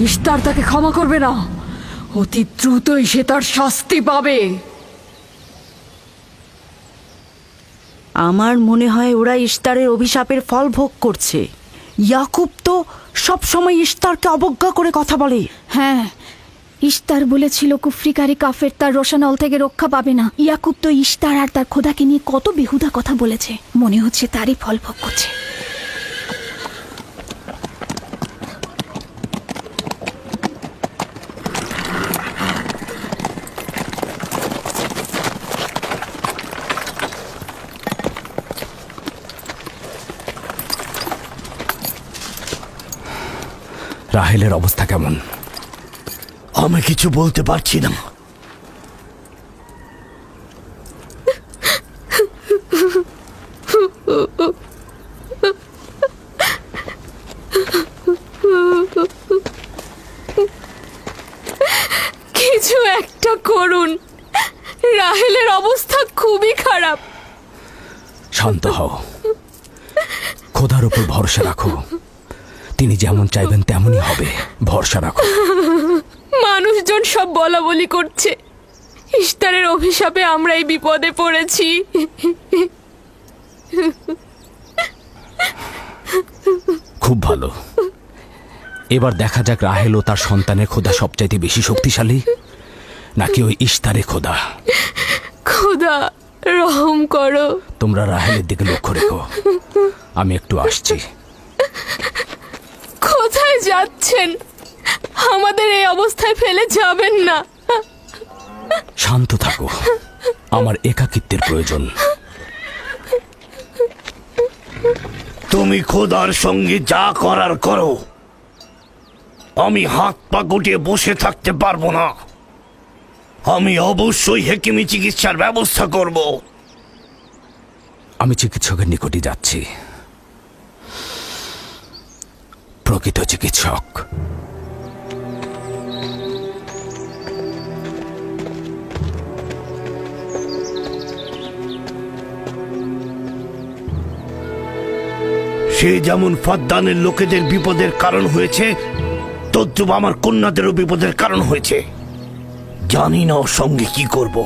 ইস্তার তাকে ক্ষমা করবে না। অতি দ্রুতই সে তার শাস্তি পাবে। আমার মনে হয় ওরা ইস্তারের অভিশাপের ফল ভোগ করছে। ইয়াকুব তো সব সময় ইস্তারকে অবজ্ঞা করে কথা বলে। হ্যাঁ ইস্তার বলেছিল কুফরিকারী কাফের তার রোশানল থেকে রক্ষা পাবে না। ইয়াকুব তো ইস্তার আর তার খোদাকে নিয়ে কত বেহুদা কথা বলেছে। মনে হচ্ছে তারই ফল ভোগ করছে। রাহেলের অবস্থা কেমন? আমি কিছু বলতে পারছি না। কিছু একটা করুন। রাহেলের অবস্থা খুবই খারাপ। শান্ত হও। খোদার উপর ভরসা রাখো। তিনি যেমন চাইবেন তেমনই হবে। ভরসা রাখো মানুষজন সব বলা বলি করছে। ইস্তারের অভিশাপে আমরা এই বিপদে পড়েছি। খুব ভালো। এবার দেখা যাক রাহেল ও তার সন্তানের খোদা সবচাইতে বেশি শক্তিশালী নাকি ওই ইস্তারে খোদা? খোদা রহম করো। তোমরা রাহেলের দিকে লক্ষ্য রেখো। আমি একটু আসছি। যাচ্ছেন। আমাদের এই অবস্থায় ফেলে যাবেন না। শান্ত থাকো। আমার একাকিত্বের প্রয়োজন। তুমি খোদার সঙ্গে যা করার করো। আমি হাত পা গুটিয়ে বসে থাকতে পারব না। আমি অবশ্যই হেকিমি চিকিৎসার ব্যবস্থা করব। আমি চিকিৎসকের নিকটে যাচ্ছি। প্রকৃত চিকিৎসক। সে যেমন ফাদ্দানের লোকেদের বিপদের কারণ হয়েছে, তদ্রুপ আমার কন্যাদেরও বিপদের কারণ হয়েছে। জানি না ওর সঙ্গে কি করব।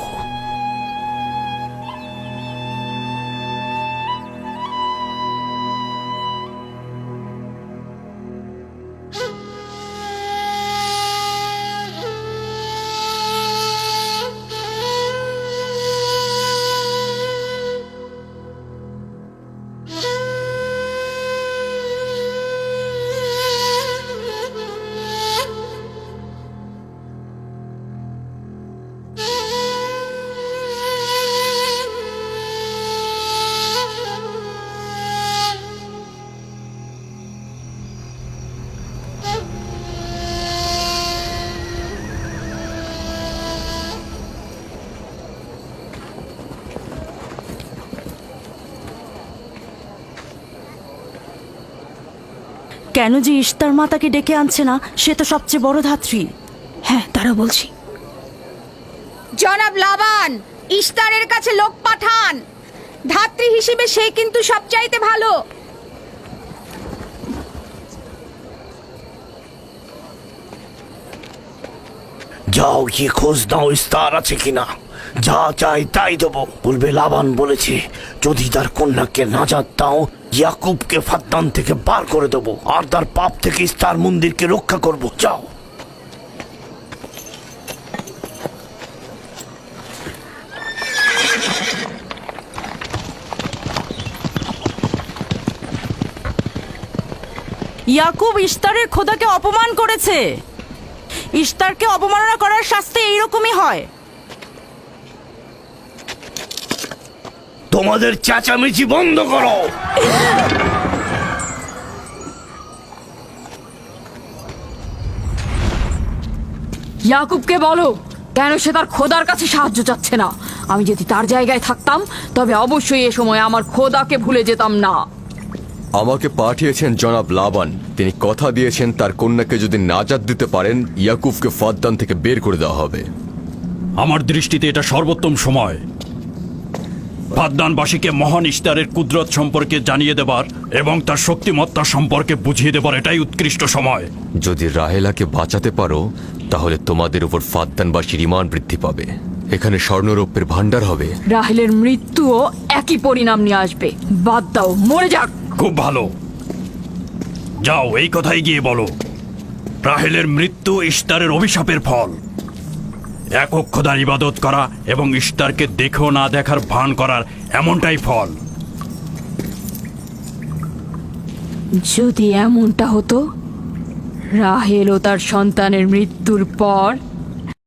কেন যে ইস্তার মাতাকে ডেকে আনছে না সে তো সবচেয়ে বড় ধাত্রী। হ্যাঁ তারা বলছি। জনাব লাবান ইস্তারের কাছে লোক পাঠান। ধাত্রী হিসেবে সে কিন্তু সবচাইতে ভালো। যাও গিয়ে খোঁজ নাও ইস্তার আছে কিনা। যা চাই তাই দেবো, বলবে লাবান বলেছে। যদি তার কন্যাকে না নাজাত দাও, ইয়াকুবকে ফাদ্দান থেকে বার করে দেবো, আর তার পাপ থেকে ইস্তার মন্দিরকে রক্ষা করব। যাও। ইয়াকুব ইস্তারের খোদাকে অপমান করেছে। ইস্তারকে অপমাননা করার শাস্তি এইরকমই হয়। তোমাদের চেঁচামেচি বন্ধ করো। ইয়াকুবকে বলো কেন সে তার খোদার কাছে সাহায্য চাচ্ছে না? আমি যদি তার জায়গায় থাকতাম তবে অবশ্যই এ সময় আমার খোদাকে ভুলে যেতাম না। আমাকে পাঠিয়েছেন জনাব লাবান। তিনি কথা দিয়েছেন তার কন্যাকে যদি নাজাত দিতে পারেন ইয়াকুবকে ফাদ্দান থেকে বের করে দেওয়া হবে। আমার দৃষ্টিতে এটা সর্বোত্তম সময়। ফাদ্দানবাসীকে মহান ইস্তারের কুদরত সম্পর্কে জানিয়ে দেবার এবং তার শক্তিমত্তা সম্পর্কে বুঝিয়ে দেবার এটাই উৎকৃষ্ট সময়। যদি রাহেলাকে বাঁচাতে পারো তাহলে তোমাদের উপর ফাদ্দানবাসীর ইমান বৃদ্ধি পাবে। এখানে স্বর্ণরৌপ্যের ভাণ্ডার হবে। রাহেলের মৃত্যুও একই পরিণাম নিয়ে আসবে। বাদ দাও মরে যাক। খুব ভালো। যাও এই কথাই গিয়ে বলো। রাহেলের মৃত্যু ইস্তারের অভিশাপের ফল। একক ইবাদত করা এবং ইস্তারকে দেখেও না দেখার ভান করার এমনটাই ফল। যদি এমনটা হতো, রাহেল ও তার সন্তানের মৃত্যুর পর